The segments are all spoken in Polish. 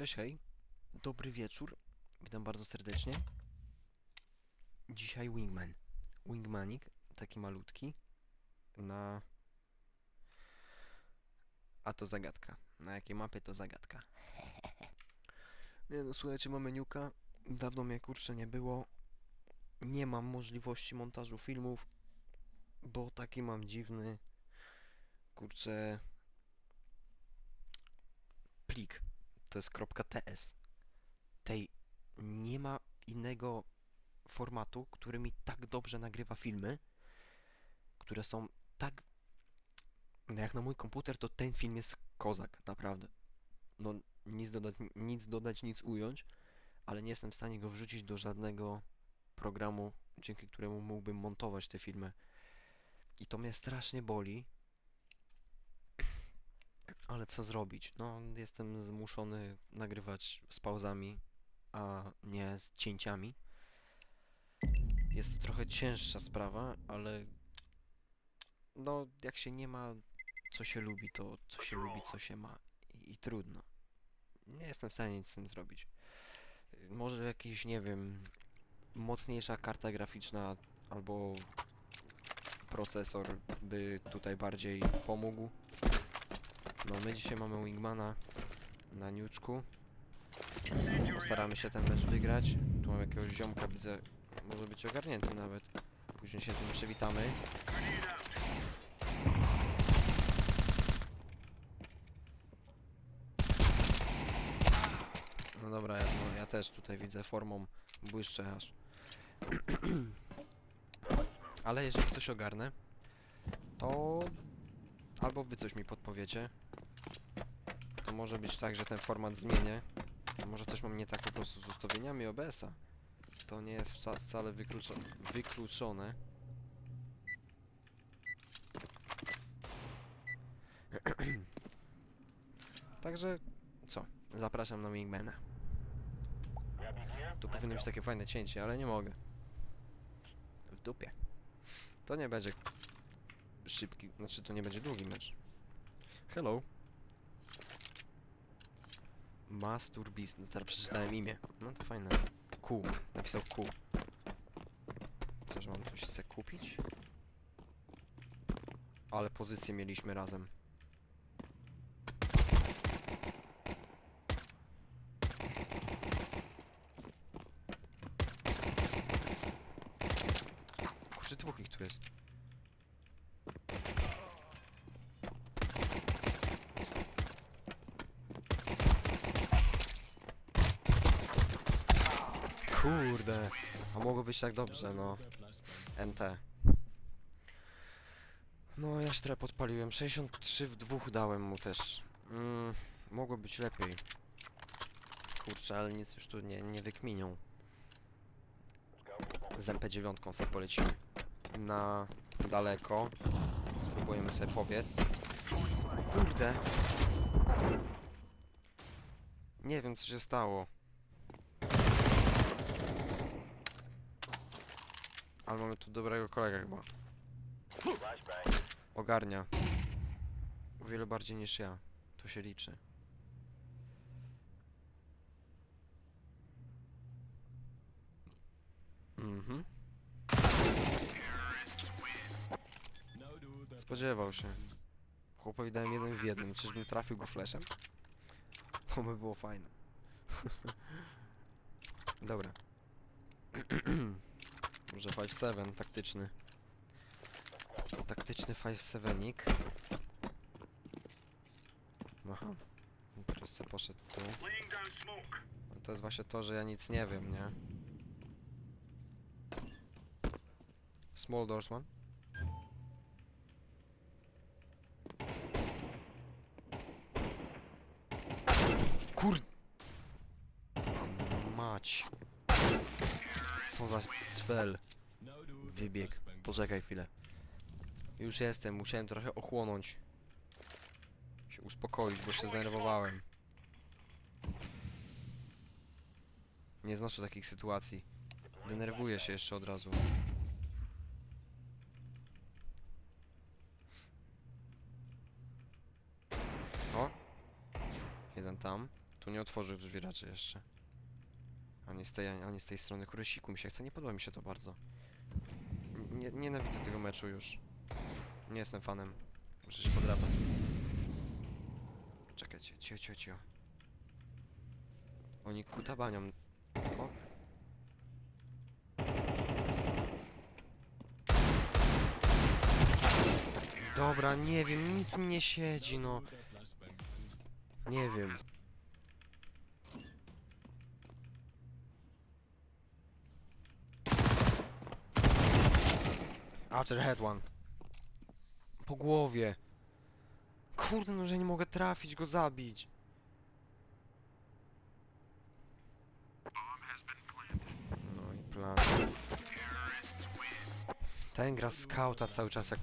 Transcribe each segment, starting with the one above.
Cześć, hej. Dobry wieczór. Witam bardzo serdecznie. Dzisiaj Wingman. Wingmanik, taki malutki. Na... A to zagadka. Na jakiej mapie to zagadka. Nie no, słuchajcie, mamy niuka. Dawno mnie kurczę nie było. Nie mam możliwości montażu filmów, bo taki mam dziwny, kurczę, plik. To jest .ts. Tej nie ma innego formatu, który mi tak dobrze nagrywa filmy, które są tak no jak na mój komputer, to ten film jest kozak, naprawdę. No nic dodać, nic dodać, nic ująć, ale nie jestem w stanie go wrzucić do żadnego programu, dzięki któremu mógłbym montować te filmy. I to mnie strasznie boli. Ale co zrobić? No, jestem zmuszony nagrywać z pauzami, a nie z cięciami. Jest to trochę cięższa sprawa, ale no, jak się nie ma, co się lubi, to co się lubi, co się ma. I, i trudno. Nie jestem w stanie nic z tym zrobić. Może jakiś, nie wiem, mocniejsza karta graficzna albo procesor by tutaj bardziej pomógł. No, my dzisiaj mamy Wingmana na niuczku. Postaramy się ten mecz wygrać. Tu mam jakiegoś ziomka, widzę, może być ogarnięty nawet. Później się z nim przywitamy. No dobra, ja, no, ja też tutaj widzę formą błyszczę aż. Ale jeżeli coś ogarnę, to albo wy coś mi podpowiecie, to może być tak, że ten format zmienię. A może coś mam nie tak po prostu z ustawieniami OBS-a. To nie jest wca- wcale wykluczo wykluczone. Także co? Zapraszam na Wingmana. Tu powinno być takie fajne cięcie, ale nie mogę. W dupie. To nie będzie szybki, znaczy to nie będzie długi mecz. Hello. Mastur Beast, no teraz przeczytałem imię. No to fajne. Q, napisał Q. Co, że mam coś chcę kupić? Ale pozycję mieliśmy razem. Kurczę, dwóch ich tu jest. Kurde. A mogło być tak dobrze, no. NT. No, ja trochę podpaliłem. 63 w dwóch dałem mu też. Mm, mogło być lepiej. Kurczę, ale nic już tu nie, nie wykminią. Z MP9 sobie polecimy. Na daleko. Spróbujemy sobie pobiec. Kurde. Nie wiem, co się stało. Ale mamy tu dobrego kolegę chyba. Ogarnia. O wiele bardziej niż ja. To się liczy. Mhm. Spodziewał się. Chłopowi dałem jeden w jednym. Czyżbym trafił go flashem? To by było fajne. Dobra. Może 5-7, taktyczny. Taktyczny 5-7-ik. Aha. Teraz se poszedł tu. No to jest właśnie to, że ja nic nie wiem, nie? Small doors one. Kur... Mać. Co za cfel. Wybieg. Poczekaj chwilę. Już jestem, musiałem trochę ochłonąć. Się uspokoić, bo się zdenerwowałem. Nie znoszę takich sytuacji. Denerwuję się jeszcze od razu. O! Jeden tam. Tu nie otworzył drzwi raczej jeszcze. Ani z tej, ani z tej strony kuresiku mi się chce, nie podoba mi się to bardzo. Nie, nienawidzę tego meczu już. Nie jestem fanem. Muszę się podrapać. Czekajcie, cio, cio, cio. Oni kutabanią. O. Dobra, nie wiem, nic mi nie siedzi, no. Nie wiem. After head one. Po głowie. Kurde, no że nie mogę trafić, go zabić. No i plan. Ten gra skauta cały czas jak...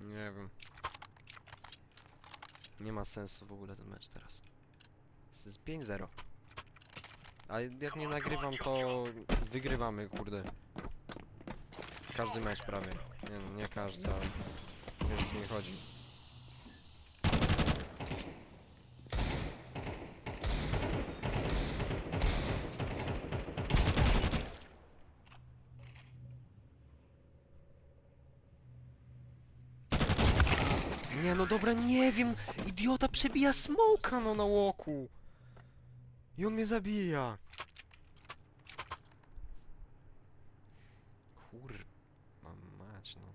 Nie wiem. Nie ma sensu w ogóle ten mecz teraz. Z z 5-0. A jak nie nagrywam, to wygrywamy, kurde. Każdy mecz prawie. Nie, no, nie każdy, ale wiesz co mi chodzi. Nie no dobra, nie wiem. Idiota przebija smoka no na łoku. I on mnie zabija. Kur... Mam mać no.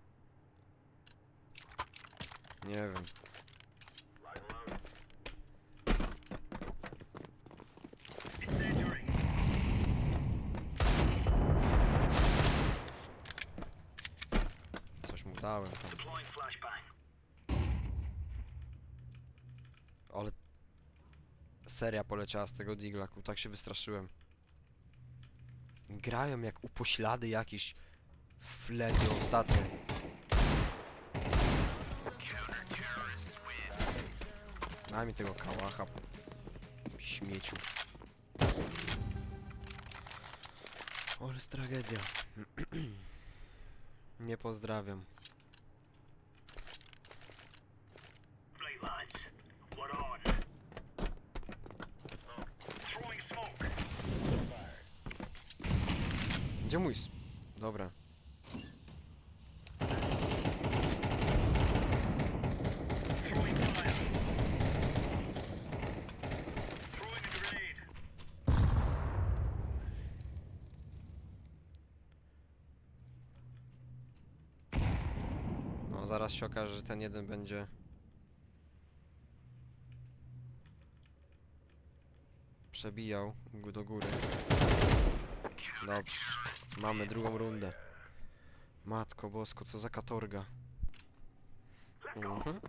Nie wiem. Coś mu dałem tam. Ale seria poleciała z tego diglaku, tak się wystraszyłem. Grają jak upoślady jakiś w lecie ostatnio. Daj mi tego kałacha. Śmieciu. Ale jest tragedia. Nie pozdrawiam. Mój Dobra. No zaraz się okaże, że ten jeden będzie... Przebijał do góry. Dobrze. Mamy drugą rundę. Matko bosko, co za katorga. Mhm.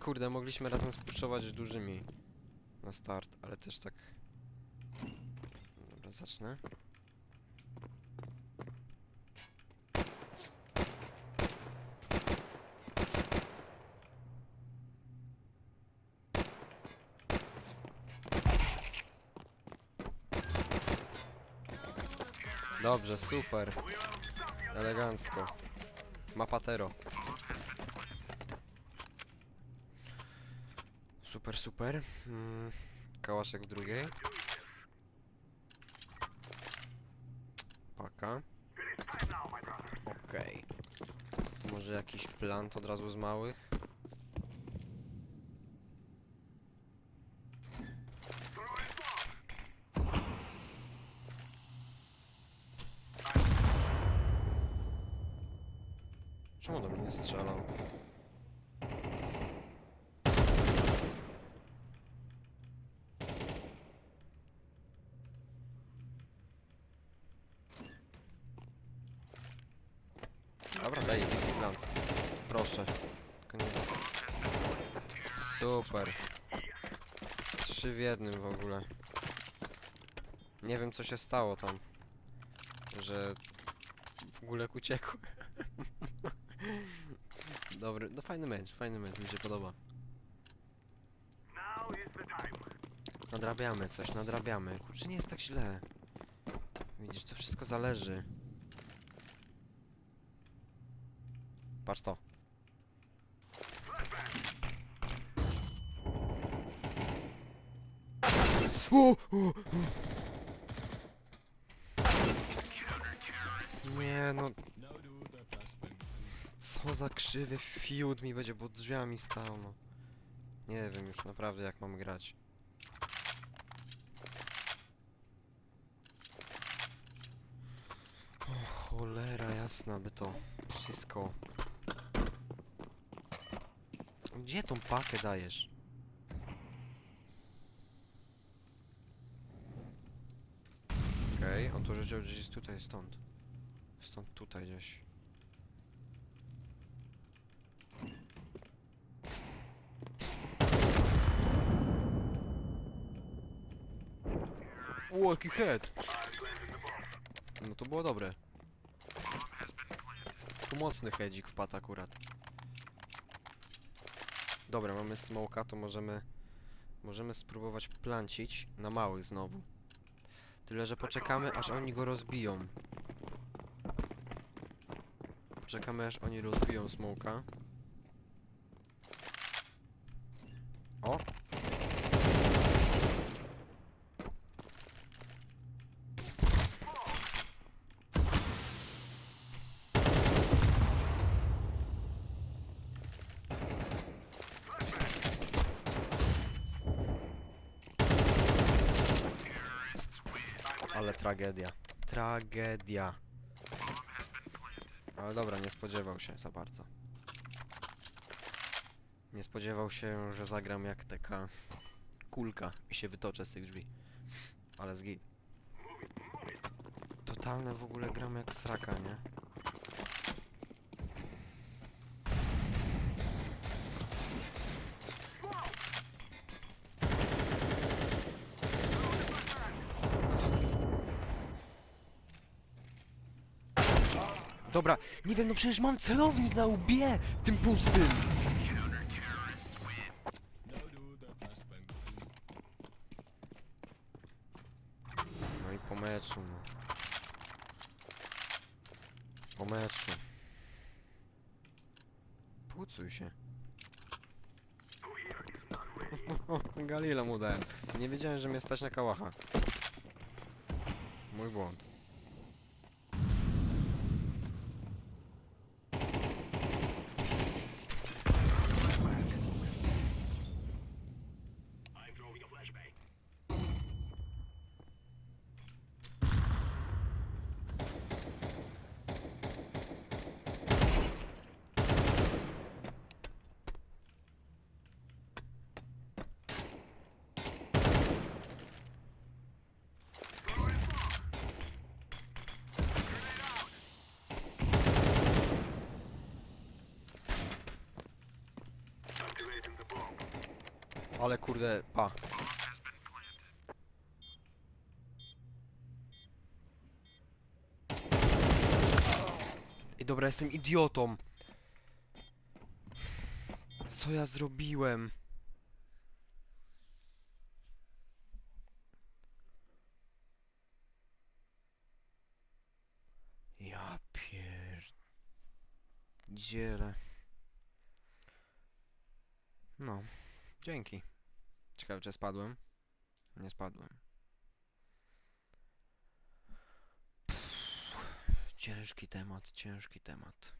Kurde, mogliśmy razem spuszczować dużymi na start, ale też tak... Dobra, zacznę. Dobrze, super. Elegancko. Mapatero. Super, super. Mm, kałaszek w drugiej. Paka. Okej. To Może jakiś plant od razu z małych? Czemu do mnie nie strzelał? Dobra, daj mi plant. Proszę. Super. Trzy w jednym w ogóle. Nie wiem co się stało tam. Że w ogóle uciekł. Dobry, no fajny mecz, fajny mecz, mi się podoba. Nadrabiamy coś, nadrabiamy. Kurczę, nie jest tak źle. Widzisz, to wszystko zależy. Patrz to. U, u, u. Nie no, co za krzywy fiut mi będzie pod drzwiami stał, no. Nie wiem już naprawdę jak mam grać. O cholera jasna by to wszystko. Gdzie tą pakę dajesz? Okej, on to rzeczywiście gdzieś tutaj, stąd. Stąd tutaj gdzieś. O, jaki head! No to było dobre. Tu mocny headzik wpadł akurat. Dobra, mamy smoka, to możemy... Możemy spróbować plancić na małych znowu. Tyle, że poczekamy, aż oni go rozbiją. Poczekamy, aż oni rozbiją smoka. O! Ale tragedia. Tragedia. Ale dobra, nie spodziewał się za bardzo. Nie spodziewał się, że zagram jak taka kulka i się wytoczę z tych drzwi. Ale zgit. Totalne w ogóle gram jak sraka, nie? Dobra, nie wiem, no przecież mam celownik na łbie, tym pustym. No i po meczu, no. Po meczu. Pucuj się. Galila mu dałem. Nie wiedziałem, że mnie stać na kałacha. Mój błąd. Ale kurde, pa. I dobra, jestem idiotą. Co ja zrobiłem? Ja pier... Dziele. No, dzięki. Ciekawe, czy spadłem? Nie spadłem. Ciężki temat, ciężki temat.